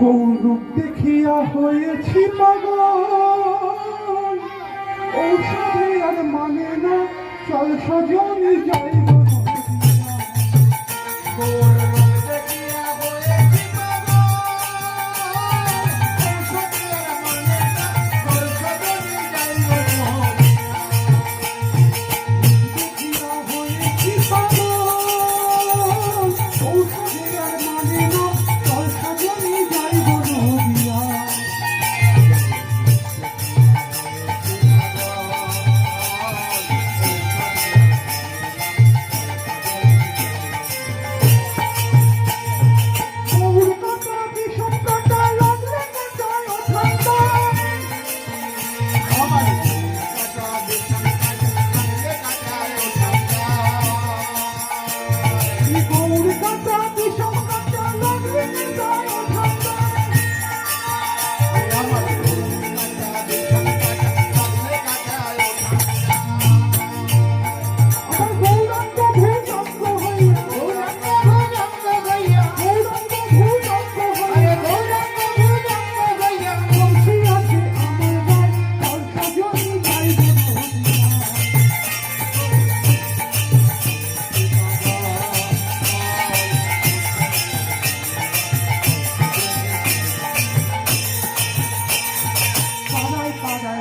গৌরব দেখিয়া হয়েছি পাগল। ঔষধে আর মানে না চল সজনি যাই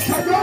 চন্দন লোকের